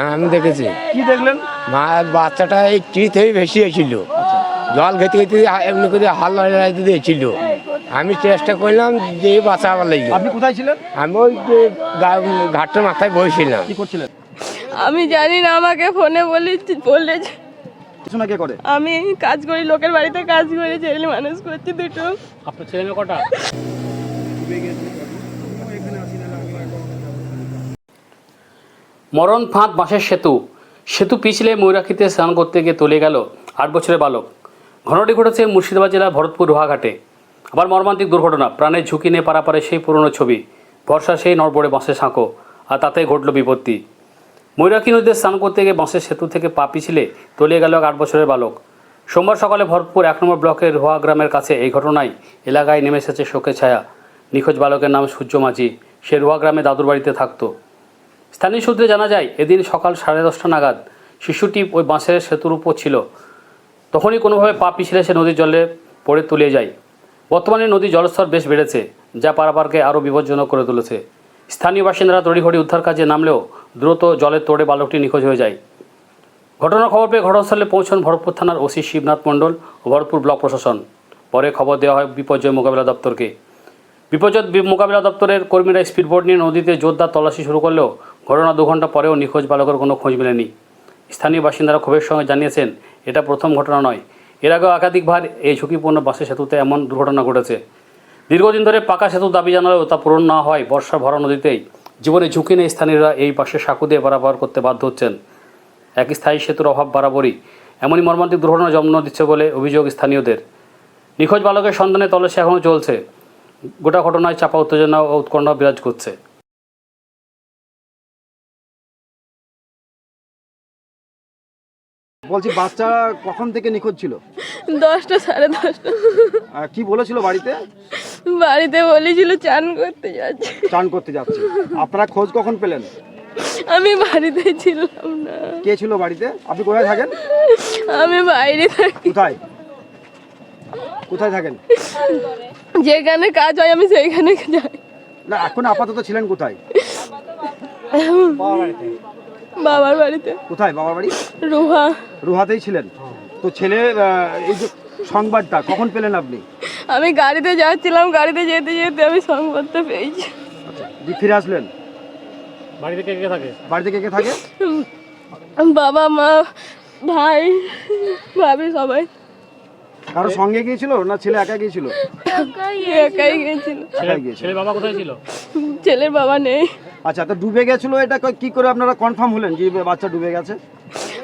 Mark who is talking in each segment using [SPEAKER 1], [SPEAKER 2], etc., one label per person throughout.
[SPEAKER 1] আমি দেখেছি।
[SPEAKER 2] কি দেখলেন?
[SPEAKER 1] মা বাচ্চাটা এই ট্রি থেকে ভেসে এসেছিল। জল খেতে খেতে এমনি করে হাল লাইতে দিয়েছিল। আমি চেষ্টা করলাম যে বাঁচা আমার লাগবে
[SPEAKER 2] আপনি কোথায় ছিলেন?
[SPEAKER 1] আমি ওই ঘাটের মাথায় বসেছিলাম।
[SPEAKER 2] কি করছিলেন?
[SPEAKER 3] আমি জানি না আমাকে ফোনে বলি বললে যে
[SPEAKER 2] কে করে?
[SPEAKER 3] আমি কাজ করি লোকের বাড়িতে কাজ করি ছেলে মানুষ করছি দুটো।
[SPEAKER 4] আপনার ছেলে কটা? মরণ ফাঁদ বাঁশের সেতু। সেতু পিছলে ময়ূরাখিতে স্নান করতে গিয়ে তলে গেল আট বছরের বালক। ঘটনাটি ঘটেছে মুর্শিদাবাদ জেলার ভরতপুর রোহাঘাটে। আবার মর্মান্তিক দুর্ঘটনা, প্রাণের ঝুঁকি নিয়ে পারাপারে সেই পুরনো ছবি। বর্ষা সেই নড়বড়ে বাঁশের সাঁকো, আর তাতে ঘটল বিপত্তি। ময়ূরাক্ষী নদীতে স্নান করতে গিয়ে বাঁশের সেতু থেকে পা পিছলে তলিয়ে গেল আট বছরের বালক। সোমবার সকালে ভরতপুর এক নম্বর ব্লকের রোহা গ্রামের কাছে এই ঘটনায় এলাকায় নেমে এসেছে শোকের ছায়া। নিখোঁজ বালকের নাম সূর্য মাঝি। সে রোহা গ্রামে দাদুর বাড়িতে থাকতো। স্থানীয় সূত্রে জানা যায়, এদিন সকাল সাড়ে দশটা নাগাদ শিশুটি ওই বাঁশের সেতুর উপর ছিল। তখনই কোনোভাবে পা পিছলে সে নদীর জলে পড়ে তুলে যায়। বর্তমানে নদীর জলস্তর বেশ বেড়েছে, যা পারাপারকে আরও বিপজ্জনক করে তুলেছে। স্থানীয় বাসিন্দারা তড়িঘড়ি উদ্ধার কাজে নামলেও দ্রুত জলের তোড়ে বালকটি নিখোঁজ হয়ে যায়। ঘটনার খবর পেয়ে ঘটনাস্থলে পৌঁছন ভরতপুর থানার ওসি শিবনাথ মণ্ডল ও ভরতপুর ব্লক প্রশাসন। পরে খবর দেওয়া হয় বিপর্যয় মোকাবিলা দপ্তরকে। বিপর্যয় মোকাবিলা দপ্তরের কর্মীরা স্পিডবোট নিয়ে নদীতে জোরদার তল্লাশি শুরু করলেও ঘটনা দু ঘণ্টা পরেও নিখোঁজ বালকের কোনো খোঁজ মেলেনি। স্থানীয় বাসিন্দারা ক্ষোভের সঙ্গে জানিয়েছেন, এটা প্রথম ঘটনা নয়। এর আগেও একাধিকবার এই ঝুঁকিপূর্ণ বাসের সেতুতে এমন দুর্ঘটনা ঘটেছে। দীর্ঘদিন ধরে পাকা সেতু দাবি জানালেও তা পূরণ না হয় বর্ষা ভরা নদীতেই। জীবনে ঝুঁকি নিয়ে স্থানীয়রা এই পাশে সাঁকু দিয়ে পারাপার করতে বাধ্য হচ্ছেন। এক স্থায়ী সেতুর অভাব বরাবরই এমনই মর্মান্তিক দুর্ঘটনা জন্ম দিচ্ছে বলে অভিযোগ স্থানীয়দের। নিখোঁজ বালকের সন্ধানে তল্লাশি এখনও চলছে। গোটা ঘটনায় চাপা, উত্তেজনা ও উৎকণ্ঠা বিরাজ করছে।
[SPEAKER 2] বলছি বাচ্চা কখন থেকে নিখোঁজ ছিল?
[SPEAKER 3] দশটা সাড়ে দশটা।
[SPEAKER 2] আহ, কি বলেছিল বাড়িতে?
[SPEAKER 3] বাড়িতে বলেছিল চান করতে যাচ্ছি।
[SPEAKER 2] চান করতে যাচ্ছে। আপনারা খোঁজ কখন পেলেন?
[SPEAKER 3] আমি বাড়িতে ছিলাম না।
[SPEAKER 2] কে ছিল বাড়িতে? আপনি কোথায় থাকেন?
[SPEAKER 3] আমি বাইরে থাকি।
[SPEAKER 2] কোথায়? কোথায় থাকেন?
[SPEAKER 3] যেখানে কাজ হয় আমি সেইখানে যাই।
[SPEAKER 2] না এখন আপাতত ছিলেন কোথায়?
[SPEAKER 3] বাবার বাড়িতে।
[SPEAKER 2] কোথায়? বাবার বাড়ি?
[SPEAKER 3] রুহা।
[SPEAKER 2] রুহাতেই ছিলেন। তো ছেলে এই যে সংবাদটা কখন পেলেন আপনি?
[SPEAKER 3] আমি গাড়িতে যাচ্ছিলাম গাড়িতে যেতে যেতে আমি সংবাদটা পেয়েছি।
[SPEAKER 2] আচ্ছা ফিরে আসলেন?
[SPEAKER 4] বাড়িতে কে কে থাকে?
[SPEAKER 2] বাড়িতে কে কে থাকে?
[SPEAKER 3] বাবা মা ভাই ভাবি সবাই।
[SPEAKER 2] কারও সঙ্গে গিয়েছিল না ছেলে একা গিয়েছিল?
[SPEAKER 3] একাই
[SPEAKER 2] একাই গিয়েছিল।
[SPEAKER 4] ছেলে বাবা কোথায় ছিল?
[SPEAKER 3] ছেলের বাবা নেই।
[SPEAKER 2] আচ্ছা তো ডুবে গেছিল এটা ক- করে আপনারা কনফার্ম হলেন যে বাচ্চা ডুবে গেছে?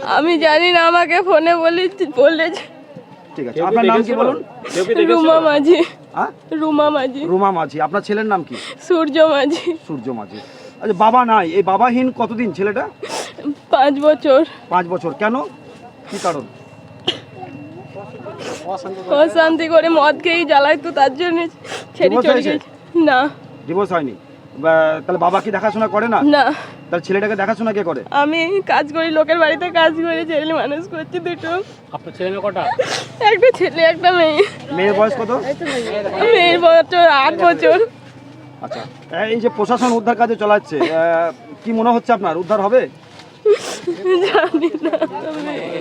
[SPEAKER 3] আমি জানি না আমাকে ফোনে বলি বললে যে
[SPEAKER 2] ঠিক আছে আপনার নাম কি বলুন?
[SPEAKER 3] রুমা মাঝি।
[SPEAKER 2] হ্যাঁ?
[SPEAKER 3] রুমা মাঝি।
[SPEAKER 2] রুমা মাঝি আপনার ছেলের নাম কি?
[SPEAKER 3] সূর্য মাঝি।
[SPEAKER 2] সূর্য মাঝি। আচ্ছা বাবা নাই এই বাবাহীন কতদিন ছেলেটা?
[SPEAKER 3] পাঁচ বছর।
[SPEAKER 2] পাঁচ বছর। কেন? কি কারণ?
[SPEAKER 3] অশান্তি করে মদ খেয়েই জ্বালাইতো তার জন্য ছেড়ে চলে গেছে। না।
[SPEAKER 2] ডিভোর্স হয়নি? তাহলে বাবা কি দেখাশোনা করে না?
[SPEAKER 3] না।
[SPEAKER 2] তাহলে ছেলেটাকে দেখাশোনা কে করে?
[SPEAKER 3] আমি কাজ করি লোকের বাড়িতে কাজ করে ছেলে মানুষ করছি দুটো।
[SPEAKER 4] আপনার ছেলে কটা?
[SPEAKER 3] একটা ছেলে একটা মেয়ে।
[SPEAKER 2] মেয়ের বয়স কত?
[SPEAKER 3] মেয়ের বছর আট বছর।
[SPEAKER 2] আচ্ছা এই যে প্রশাসন উদ্ধার কাজে চলাচ্ছে আহ, কি মনে হচ্ছে আপনার? উদ্ধার হবে?
[SPEAKER 3] জানি না।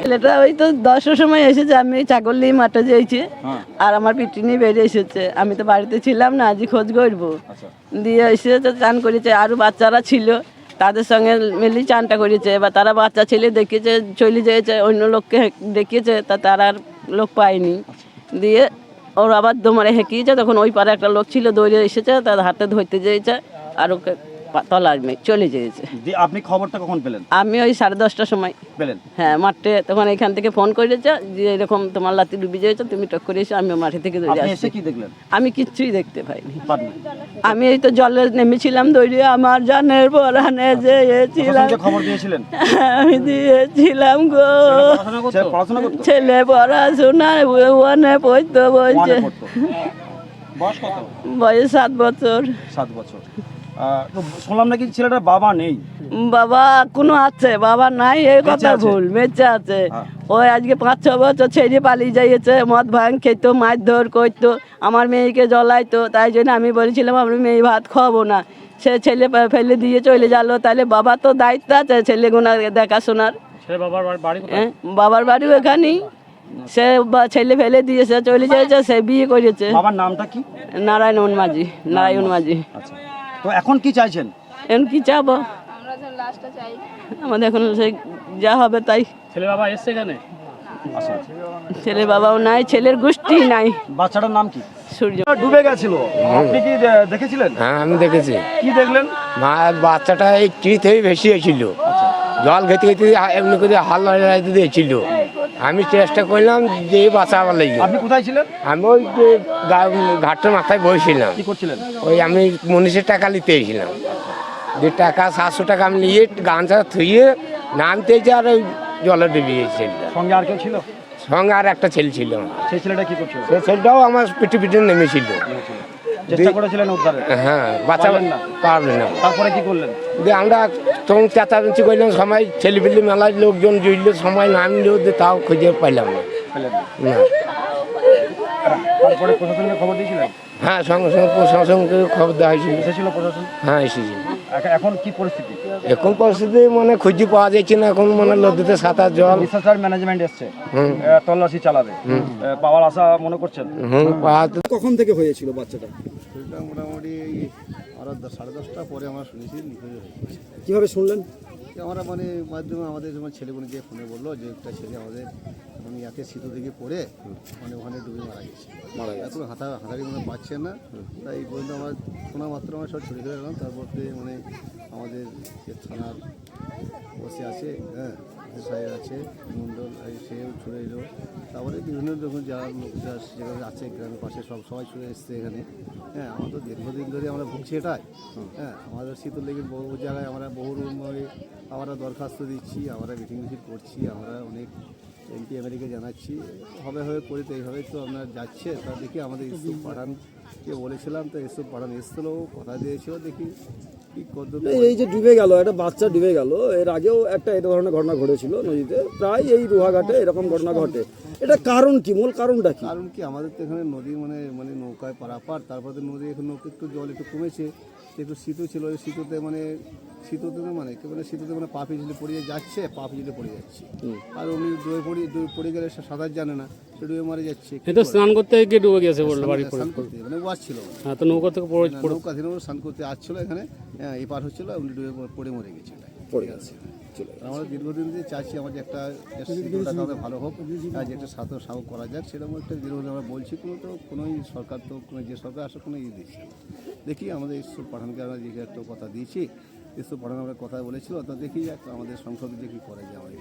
[SPEAKER 5] ছেলেটা ওই তো দশটার সময় এসেছে আমি ওই ছাগল নিয়ে মাঠে যেয়েছি
[SPEAKER 2] হ্যাঁ।
[SPEAKER 5] আর আমার পিটি নিয়ে বেরিয়ে এসেছে। আমি তো বাড়িতে ছিলাম না আজই খোঁজ করব।
[SPEAKER 2] আচ্ছা।
[SPEAKER 5] দিয়ে এসেছে চান করেছে আরও বাচ্চারা ছিল তাদের সঙ্গে মিলি চানটা করেছে। এবার তারা বাচ্চা ছেলে দেখিয়েছে চলে যেয়েছে অন্য লোককে দেখিয়েছে তা তারা আর লোক পায়নি। দিয়ে ওর আবার দোমারে হেঁকিয়েছে তখন ওই পারে একটা লোক ছিল দৌড়ে এসেছে তার হাতে ধরতে যেয়েছে আর ওকে তলার মেয়ে চলে যেয়েছে।
[SPEAKER 2] আপনি খবরটা কখন পেলেন?
[SPEAKER 5] আমি ওই সাড়ে দশটার সময়।
[SPEAKER 2] পেলেন?
[SPEAKER 5] হ্যাঁ মাঠে তখন এখান থেকে ফোন করেছে যে এরকম তোমার লাতি ডুবে যাচ্ছে তুমি টক করে এসে আমি মাঠে থেকে দৌড়ে
[SPEAKER 2] আপনি
[SPEAKER 5] আসছি।
[SPEAKER 2] কি দেখলেন?
[SPEAKER 5] আমি কিচ্ছুই দেখতে পাইনি। আমি এই তো জলে নেমেছিলাম দৌড়ে আমার জানের পরানে যেয়েছিলাম।
[SPEAKER 2] প্রশাসনকে খবর দিয়েছিলেন?
[SPEAKER 5] আমি দিয়েছিলাম গো।
[SPEAKER 2] ছেলে পড়াশোনা
[SPEAKER 5] ওয়ানে পড়তো বলছে।
[SPEAKER 2] বয়স কত?
[SPEAKER 5] বয়স সাত বছর।
[SPEAKER 2] সাত বছর। শুনলাম নাকি ছেলেটার বাবা নেই?
[SPEAKER 5] বাবা কোনো আছে বাবা নাই এই কথা ভুল বেঁচে আছে।
[SPEAKER 2] হ্যাঁ।
[SPEAKER 5] ওই আজকে পাঁচ ছ বছর ছেড়ে পালিয়ে যাইয়েছে মদ ভাঙ খেতো মাছ ধর করতো আমার মেয়েকে জ্বলাইতো তাই জন্য আমি বলেছিলাম আমি মেয়ে ভাত খাওয়াবো না। সে ছেলে ফেলে দিয়ে চলে গেল। তাহলে বাবা তো দায়িত্ব আছে ছেলেগুনা দেখাশোনার।
[SPEAKER 4] বাবার বাড়ি
[SPEAKER 5] হ্যাঁ, বাবার বাড়িও এখানেই সে বা- ছেলে ফেলে দিয়েছে চলে যাচ্ছে সে বিয়ে করেছে।
[SPEAKER 2] বাবার নামটা কি?
[SPEAKER 5] নারায়ণ মাঝি নারায়ণ মাঝি।
[SPEAKER 2] আচ্ছা। তো এখন কি চাইছেন?
[SPEAKER 5] এখন কি চাবো? আমাদের এখন সে যা হবে তাই।
[SPEAKER 4] ছেলে বাবা এসছে এখানে?
[SPEAKER 2] আচ্ছা।
[SPEAKER 5] ছেলে বাবাও নাই ছেলের গোষ্ঠী নাই।
[SPEAKER 2] বাচ্চাটার নাম কি?
[SPEAKER 5] সূর্য।
[SPEAKER 2] ডুবে গেছিল। আপনি কি দেখেছিলেন?
[SPEAKER 1] হ্যাঁ আমি দেখেছি।
[SPEAKER 2] কি দেখলেন?
[SPEAKER 1] মা বাচ্চাটা এই ট্রি থেকে ভেসে এসেছিল জল খেতে খেতে এমনি করে হাল দিয়েছিল। আমি চেষ্টা করলাম যে বাঁচাবার লাগবে
[SPEAKER 2] আপনি কোথায় ছিলেন?
[SPEAKER 1] আমি ওই যে গা- মাথায় বসেছিলাম।
[SPEAKER 2] কি করছিলেন?
[SPEAKER 1] ওই আমি মনীষের টাকা নিতে এসেছিলাম। যে টাকা সাতশো টাকা আমি নিয়ে গানটা থুয়ে নামতে এসে আর ওই জলে ডুবে গেছে
[SPEAKER 2] সঙ্গে আর কেউ ছিল?
[SPEAKER 1] সঙ্গে আর একটা ছেলে ছিল।
[SPEAKER 2] সেই ছেলেটা কি করছিল?
[SPEAKER 1] সে ছেলেটাও আমার পিঠে পিঠে নেমেছিল।
[SPEAKER 2] চেষ্টা করেছিলেন উদ্ধারে
[SPEAKER 1] হ্যাঁ
[SPEAKER 2] বাঁচাবেন না?
[SPEAKER 1] পারলেন না।
[SPEAKER 2] তারপরে কি করলেন?
[SPEAKER 1] দিয়ে আমরা তখন চেঁচামেচি করলাম সময় ছেলেপিলি মেলায় লোকজন জুড়লে সময় নামলেও দিয়ে তাও খুঁজে পাইলাম না। না।
[SPEAKER 2] তারপরে প্রশাসনকে খবর দিয়েছিলেন?
[SPEAKER 1] হ্যাঁ সঙ্গে সঙ্গে প্রশাসনকে খবর দেওয়া হয়েছিল
[SPEAKER 2] এসেছিল প্রশাসন?
[SPEAKER 1] হ্যাঁ এসেছি
[SPEAKER 2] এখন- কি পরিস্থিতি?
[SPEAKER 1] এখন পরিস্থিতি মানে খুঁজে পাওয়া যাচ্ছে না এখন মানে নদীতে সাঁতার জল।
[SPEAKER 2] ডিসাস্টার ম্যানেজমেন্ট এসছে। তল্লাশি চালাবে। পাওয়ার আশা মনে করছেন?
[SPEAKER 1] পাওয়া
[SPEAKER 2] কখন থেকে হয়েছিল বাচ্চাটা?
[SPEAKER 6] মোটামুটি দশ- সাড়ে দশটা পরে আমরা শুনেছি নিখোঁজ হয়ে গেছে।
[SPEAKER 2] কীভাবে শুনলেন?
[SPEAKER 6] আমরা মানে মাধ্যমে আমাদের যেমন ছেলেগুলো গিয়ে ফোনে বলল যে একটা ছেলে আমাদের মানে ইয়াতে শীত থেকে পড়ে মানে ওখানে ডুবে মারা গেছে। মারা গেছে। এখন হাতা হাতারি মানে পাচ্ছে না। তাই এই পর্যন্ত আমরা শোনা মাত্র আমরা সব ছড়িয়ে ফেলে গেলাম তারপর মানে আমাদের যে থানার বসে আছে হ্যাঁ সাহেব আছে মণ্ডল এই সেও ছুটে এলো তারপরে বিভিন্ন রকম যারা লোক যা যেখানে আছে গ্রামের পাশে সব সবাই চলে এসছে এখানে। হ্যাঁ আমরা তো দীর্ঘদিন ধরে আমরা ভুগছি এটাই। হ্যাঁ আমাদের শীতল লেগে বহু জায়গায় আমরা বহু রকমভাবে আমরা দরখাস্ত দিচ্ছি আমরা মিটিং মিটিং করছি আমরা অনেক এমপি আমেরিকা জানাচ্ছি, হবে হবে, করি তো, এইভাবেই তো আপনার যাচ্ছে। তা দেখি আমাদের ইস্যু পাঠানকে বলেছিলাম, তো ইস্যু পাঠান এসছিলো, কথা দিয়েছিল, দেখি
[SPEAKER 2] এই যে ডুবে গেল একটা বাচ্চা ডুবে গেল। এর আগেও একটা এই ধরনের ঘটনা ঘটেছিল নদীতে। প্রায় এই রুহাঘাটে এরকম ঘটনা ঘটে। এটা কারণ কি? মূল কারণটা কি?
[SPEAKER 6] কারণ কি? আমাদের তো এখানে নদী মানে মানে নৌকায় পারাপার। তারপরে তো নদী এখন নৌকা একটু জল একটু কমেছে। একটু শীতও ছিল শীততে মানে শীততে মানে মানে শীততে মানে পা পিছলে পড়ে যাচ্ছে পা পিছলে পড়ে যাচ্ছে। আর উনি ডুবে পড়ে ডুবে পড়ে গেলে সাঁতার জানে না। ডুবে মারা যাচ্ছে
[SPEAKER 4] এ তো স্নান করতে গিয়ে ডুবে গেছে বলল বাড়ি
[SPEAKER 6] স্নান করতে মানে ওয়াশ ছিল।
[SPEAKER 4] হ্যাঁ তো নৌকা থেকে পড়ে
[SPEAKER 6] না, নৌকা থেকে স্নান করতে আসছিল এখানে হ্যাঁ, এই পার হচ্ছিল উনি ডুবে পড়ে মরে গেছে। পড়ে গেছে আমরা দীর্ঘদিন দিয়ে চাচ্ছি আমার যে একটা ভালো হোক আর যে একটা সাথে সাহস করা যাক সেরকম একটা দীর্ঘদিন আমরা বলছি কোনো তো কোনোই সরকার তো কোনো যে সরকার আসলে কোনো ইয়ে দিচ্ছে না। দেখি আমাদের ঈশ্বর পাঠানকে আমরা যে একটা কথা দিয়েছি ঈশ্বর পাঠান আমরা কথা বলেছিল তো দেখি যাক আমাদের সংসদে যে কী করা যায় আমাদের